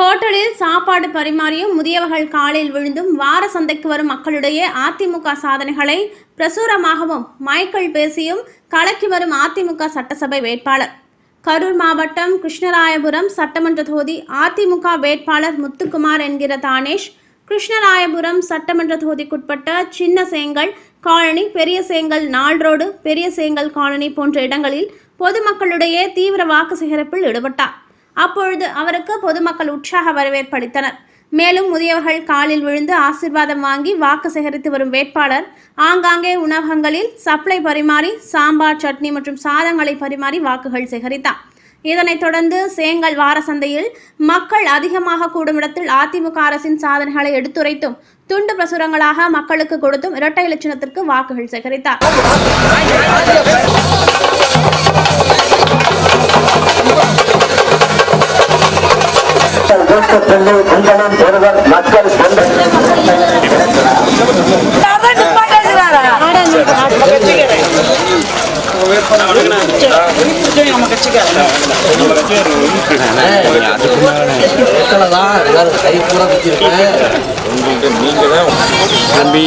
ஹோட்டலில் சாப்பாடு பரிமாறியும் முதியவர்கள் காலில் விழுந்தும் வார சந்தைக்கு வரும் மக்களிடையே அதிமுக சாதனைகளை பிரசுரமாகவும் மைக்கேல் பேசியும் கலக்கி வரும் அதிமுக சட்டசபை வேட்பாளர். கரூர் மாவட்டம் கிருஷ்ணராயபுரம் சட்டமன்ற தொகுதி அதிமுக வேட்பாளர் முத்துக்குமார் என்கிற தானேஷ் கிருஷ்ணராயபுரம் சட்டமன்ற தொகுதிக்குட்பட்ட சின்ன சேங்கல் காலனி பெரிய சேங்கல் நாள் ரோடு பெரிய சேங்கல் காலனி போன்ற இடங்களில் பொதுமக்களிடையே தீவிர வாக்கு சேகரிப்பில் ஈடுபட்டார். அப்பொழுது அவருக்கு பொதுமக்கள் உற்சாக வரவேற்பு அளித்தனர். மேலும் முதியவர்கள் காலில் விழுந்து ஆசீர்வாதம் வாங்கி வாக்கு சேகரித்து வரும் வேட்பாளர் ஆங்காங்கே உணவகங்களில் சப்ளை பரிமாறி சாம்பார் சட்னி மற்றும் சாதங்களை பரிமாறி வாக்குகள் சேகரித்தார். இதனைத் தொடர்ந்து சேங்கல் வார சந்தையில் மக்கள் அதிகமாக கூடும் இடத்தில் அதிமுக அரசின் சாதனைகளை எடுத்துரைத்தும் துண்டு பிரசுரங்களாக மக்களுக்கு கொடுத்தும் இரட்டை இலட்சணத்திற்கு வாக்குகள் சேகரித்தார். பெண்ணை குந்தனம் மக்கள் கொண்ட தம்பி